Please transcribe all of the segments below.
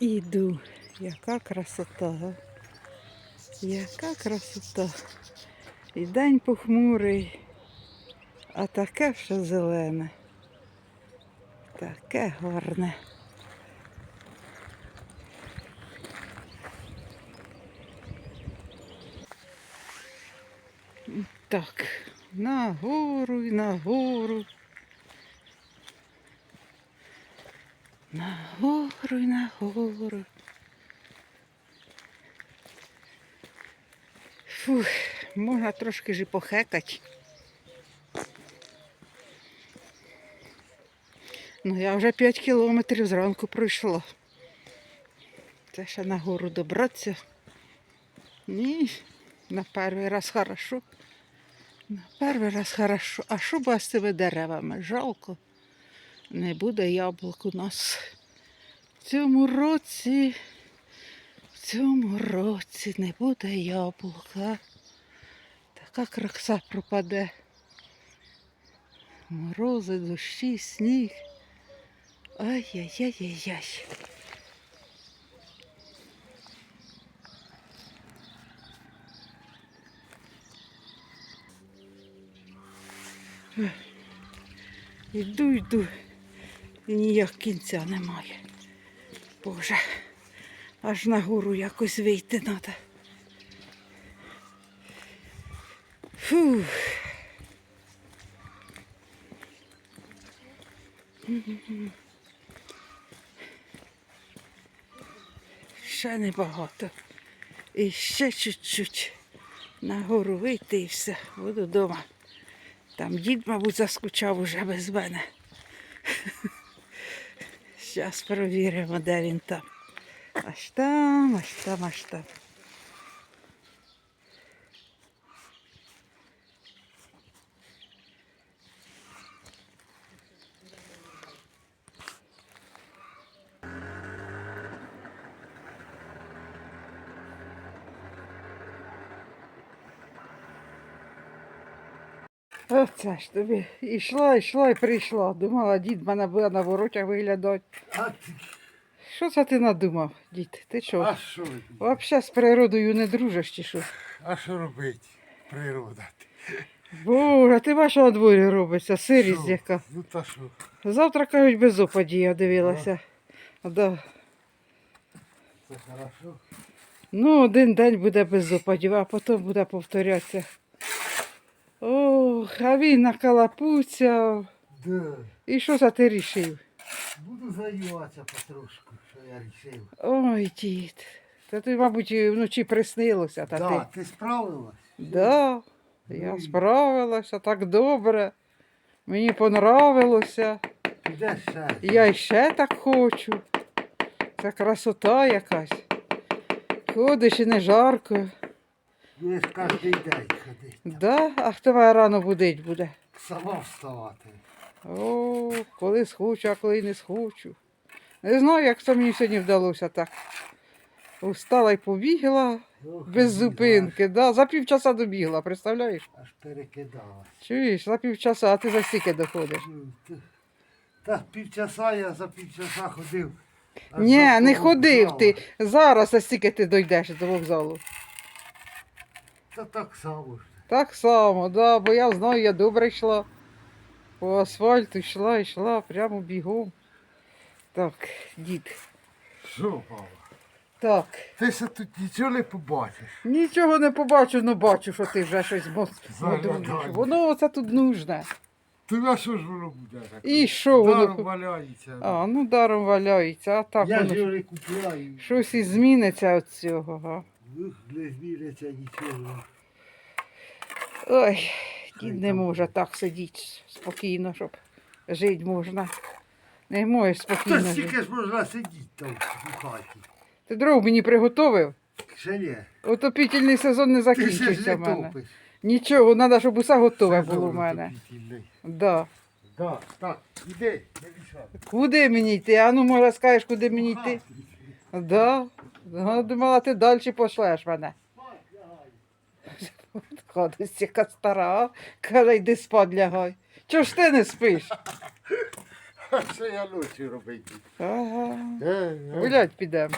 Іду. Яка красота. га? Яка красота. І день похмурий, а таке все зелене. Таке гарне. Так, нагору і нагору. Нагору і нагору. Фух, можна трошки ж похекати. Ну, я вже 5 кілометрів зранку пройшла. Це ще нагору добратися. Ні, на перший раз хорошо. На перший раз хорошо. А що буде з цими деревами? Жалко. Не буде яблук у нас. В цьому році, в цьому році не буде яблука. Така краса пропаде. Морози, дощі, сніг. Ай-яй-яй-яй-яй. Йду, йду. Ніяк кінця немає. Боже, аж на гору якось вийти треба. Фух. Ще небагато. І ще чуть-чуть. На гору вийти і все. Буду вдома. Там дід, мабуть, заскучав уже без мене. Зараз перевіримо, де він там. Аж там, аж там, аж там. Оце ж тобі. Ішла, йшла і прийшла. Думала, дід мене буде на воротях виглядати. А, ти- Що це ти надумав, дід? Ти що? а що? ви? Взагалі з природою не дружиш чи що? А що робити? Природа. Боже, ти бачиш, що на дворі робиться, сирість Що? яка. Ну та що? Завтра кажуть без опаді, я дивилася. Да. Це хорошо. Ну, один день буде без опадів, а потім буде повторятися. Ох, а він накалапуцяв. Да. І що за ти рішив? Буду заюватися потрошку, що я рішив. Ой, дід. Та ти, мабуть, вночі приснилося, та Да, ти. ти справилась? Да, я Ну, справилася так добре. Мені понравилося. Де ще? Я і ще так хочу. Це красота якась. Ходиш і не жарко. Будеш кожен день ходити. Да? А хто мене рано будить буде? Сама вставати. О, коли схочу, а коли не схочу. Не знаю, як це мені сьогодні вдалося так. Устала і побігла Ох, без зупинки. Да, за півчаса добігла, представляєш? Аж, перекидала. Чуєш, за півчаса, а ти за стільки доходиш. Ну, Та півчаса я за півчаса ходив. аж Ні, за не ходив вокзалу. ти. Зараз а стільки ти дойдеш до вокзалу. Та так само ж. Так само, да, бо я знаю, я добре йшла. По асфальту йшла, йшла, прямо бігом. Так, дід. Що, Павло? Так. Ти ще тут нічого не побачиш. Нічого не побачу, ну бачу, що ти вже щось мод- Заглядаю. Воно оце тут нужне. Ти на що ж воно буде? таке? І що Даром воно? валяється. А, ну даром валяється, а так я воно ж ж його не купляю. щось і зміниться від цього. Га. Не зміниться нічого. Ой, дід не може так сидіти спокійно, щоб жити можна. Не можеш спокійно жити. стільки ж можна сидіти там у хаті. Ти дров мені приготовив? Ще ні. Отопітельний сезон не Ти ще ж закінчився не в мене. топиш. Нічого, треба, щоб усе готове Сезон було в мене. Да. Да, так, іди, не мішай. Куди мені йти? А ну може скажеш, куди мені йти? Да. Да, думала, ти далі пошлеш мене. Ходить яка стара, каже, йди спать лягай. Чого ж ти не спиш? А що я ночі робити? Ага. Гулять підемо.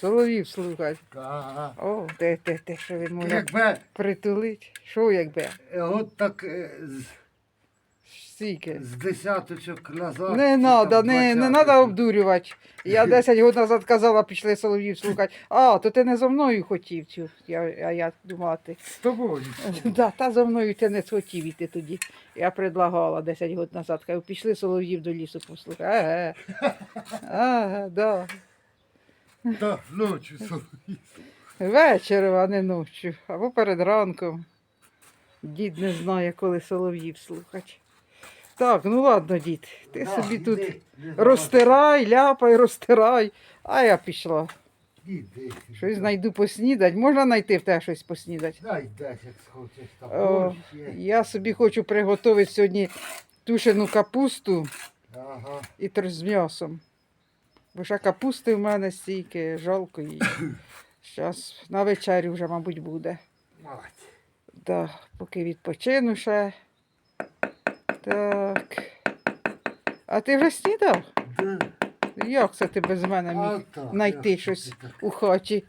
Соловів слухать. Ага. О, те, те, те, що він може Якби притулить. Що якби? е, от так е, з, Стільки. з десяточок назад. Не там не, не надо обдурювати. Я 10 років назад казала, пішли солов'їв слухати. А, то ти не зо мною хотів цю. Я, а я думала, ти. З тобою. Да, та зо мною ти не хотів іти тоді. Я предлагала 10 років назад. Кажу, пішли солов'їв до лісу послухати. Ага. Ага, да. Да, ночі солов'їв. Вечором, а не ночі. Або перед ранком. Дід не знає, коли солов'їв слухати. Так, ну ладно, дід. Ти Да, собі іди, тут забувай. розтирай, ляпай, розтирай. А я пішла. Іди. Щось знайду поснідати. Можна знайти в тебе щось поснідати? Дай десять схочеш там. О. Я собі хочу приготувати сьогодні тушену капусту Ага. і тр- з м'ясом. Бо ще капусти в мене стільки, жалко її. Зараз на вечерю вже, мабуть, буде. Мать. Да, поки відпочину ще. Так. А ти вже снідав? Да. Як це ти без мене міг знайти щось у хаті?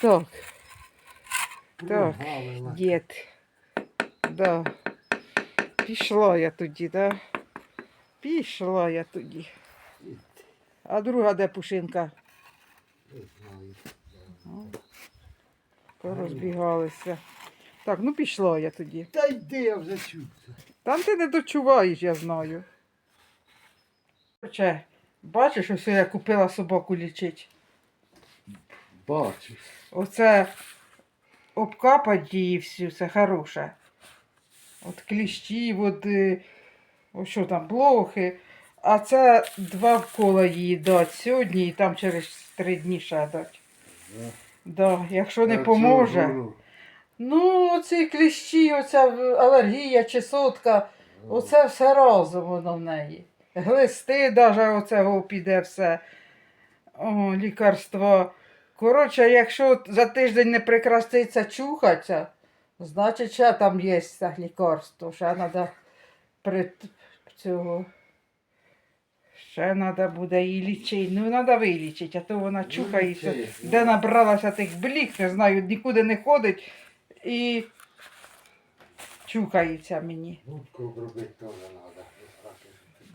Так, Так, дід. Да. Пішла я тоді, да? Пішла я тоді. А друга де пушинка? Знаю. Порозбігалися. Так, ну пішла я тоді. Та йди, я вже чув. Там ти не дочуваєш, я знаю. Короче, бачиш, ось я купила собаку лічить. Бачу. Оце обкапать її всю, це хороше. От кліщів, от, е, о, що там, блохи. А це два вкола її дать сьогодні і там через три дні ще дать. Да. Да, якщо не поможе. Ну, оці кліщі, оця алергія, чесотка, оце все разом воно в неї. Глисти, навіть оцього піде все. О, лікарство. Коротше, якщо за тиждень не прикраститься чухатися, значить ще там є це лікарство. Ще треба при цього. Ще треба буде її лічити. Ну, треба вилічити, а то вона чухається. лічи, ну. Де набралася тих блік, не знаю, нікуди не ходить і чухається мені. Губку обробити теж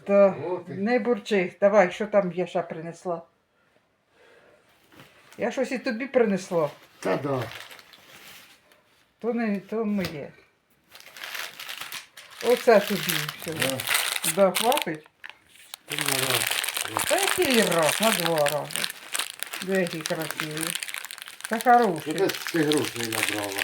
треба. Да. Не бурчи. Давай, що там я ще принесла? Я щось і тобі принесла. Та да. То не то моє. Оце тобі. Все. Да. Да, хватить? Та який раз, на два рази. Де які красиві. Та хороші. Ти ти грошей набрала.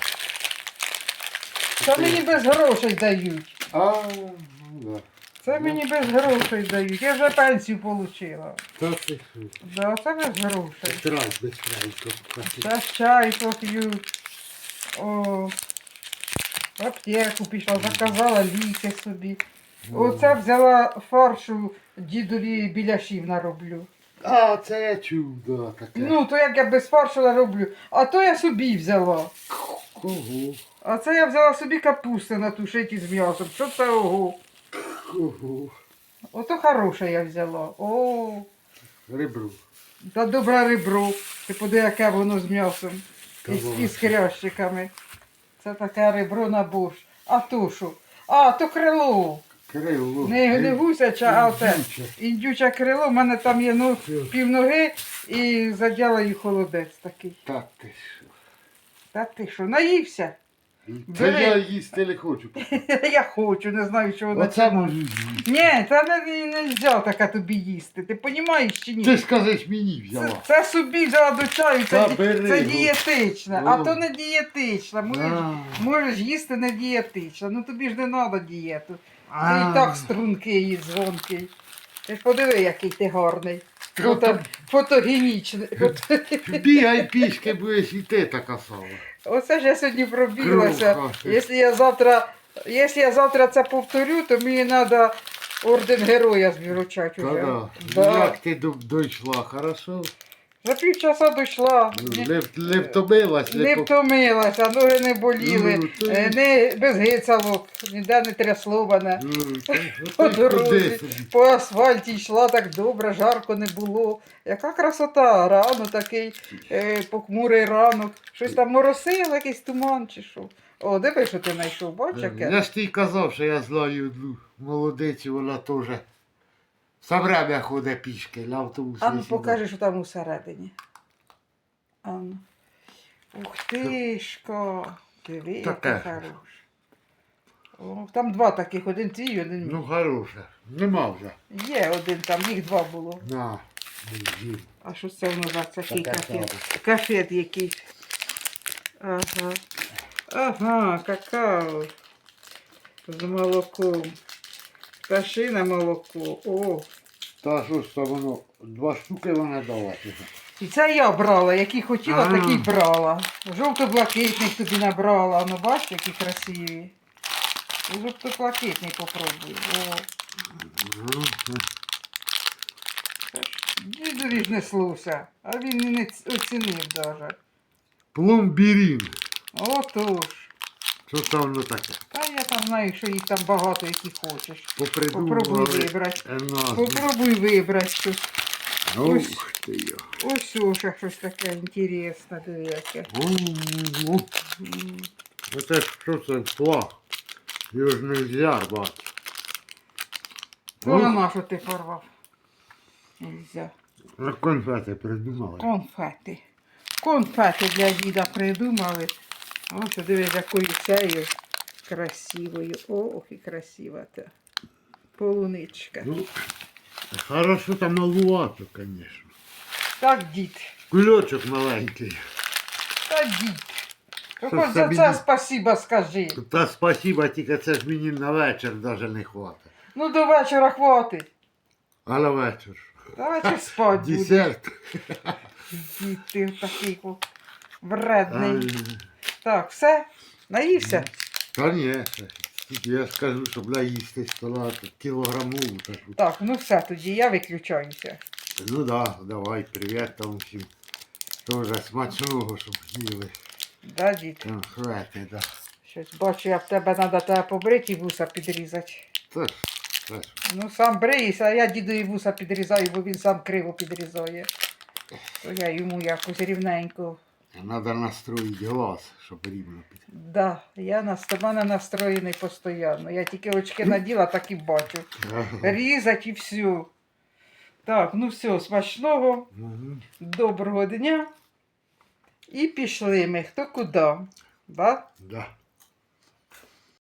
Це мені без грошей дають. А, ну да. Це мені без грошей дають. Я вже пенсію отримала. Та ти що? Да, це без грошей. Трать без. Зараз чай поп'ю. О, в аптеку пішла, заказала ліки собі. Оце взяла фаршу дідові біляшів нароблю. А, це я чув, таке. Ну, то як я без фаршу нароблю, а то я собі взяла. Ого, А це я взяла собі капусти натушити з м'ясом. Що це ого? ого. Ото хороше я взяла. О, Ребро. та добре ребро. Ти поди, яке воно з м'ясом. І, з- і з хрящиками. Це таке ребро на борщ. А то що? А, то крило. Крило. Не, не гусяча, а оте. Індюче. Індюче крило, в мене там є ну, півноги і задяла її холодець такий. Так ти що? Та ти що, наївся? Це Бери. я їсти не хочу. Я хочу, не знаю, що вона. Оце можу. Ні, це не, не можна таке тобі їсти. Ти розумієш чи ні? Ти ж кажеш мені Це, взяла. це собі взяла до чаю, це, Та ді- бери, це ну. дієтичне, а Ну. то не дієтичне. Можеш, А. можеш їсти не дієтичне. Ну тобі ж не треба дієту. Ти і так стрункий і дзвонкий. Ти ж подиви, який ти гарний. Фото, фотогенічне. Бігай пішки, будеш і ти така сама. Оце ж я сьогодні пробіглася. Якщо я завтра, якщо я завтра це повторю, то мені треба орден героя звіручати Та да. Да. Як ти до- дійшла, хорошо? За півчаса дійшла. Ну, Не, не втомилась, Не втомилася, ноги не боліли, Ну, то- е, не без гицалок, ніде не трясло мене. Ну, По й дорозі, по асфальті йшла так добре, жарко не було. Яка красота, рано такий е, похмурий ранок. Щось там моросило, якийсь туман чи що. О, диви, що ти знайшов, бач, яке. Я ж тобі казав, що я знаю одну молодицю, вона теж все время ходить пішки, на автобусі. А ну покажи, що там усередині. А ну. Ух тишко. Диви, Таке. хороше. О, там два таких, один твій, один мій. Ну, хороше. Нема вже. Є один там, їх два було. На. А що це воно за такий Таке кафет? Кафет якийсь. Ага. Ага, какао. З молоком. Пташине молоко. О. Та що ж то воно, два штуки вона дала. І це я брала, які хотіла, А. такі й брала. Жовто-блакитних тобі набрала, ну бачиш, які красиві. Жовто-блакитний попробуй. О, це ж дідові ж неслося, а він і не ц- оцінив даже. Пломбірін. Отож. Що там воно таке? Та я там знаю, що їх там багато, які хочеш. Попридумували. Попробуй вибрати. е. Попробуй вибрати щось. ось. Ух ти я. Ось ще щось таке інтересне, диви яке. М. Це ж що це флаг? Не можна рвати. Ну, на що ти порвав? Нельзя. Конфети придумали. Конфети. Конфети для діда придумали. Ось дивись, якою цею красивою. Ох, і красива та полуничка. Ну, хорошо там малувато, звісно. Так, дід. Кульочок маленький. Та дід. То хоч за це спасіба скажи. Та спасіба, тільки це ж мені на вечір навіть не хватить. Ну до вечора хватить. А на вечір. Вечір спать. Десерт. Дід ти такий вредний. Так, все? Наївся? Та ні, я скажу, щоб наїсти стола то кілограмову таку. Так, ну все тоді, я виключаюся. Ну да, давай, привіт там всім. Тоже смачного, щоб їли. Да, дід? Конфети, да. Щось бачу, як в тебе треба тебе побрити і вуса підрізати. Ж, це ж. Ну сам бриєшся, а я дідові вуса підрізаю, бо він сам криво підрізає. То я йому якось рівненько. Треба настроїти глаз, щоб рівно піти. Да, я на в мене настроєний постійно. Я тільки очки наділа, так і бачу. Різать і все. Так, ну все, смачного, Угу. доброго дня. І пішли ми хто куди. Да? Да.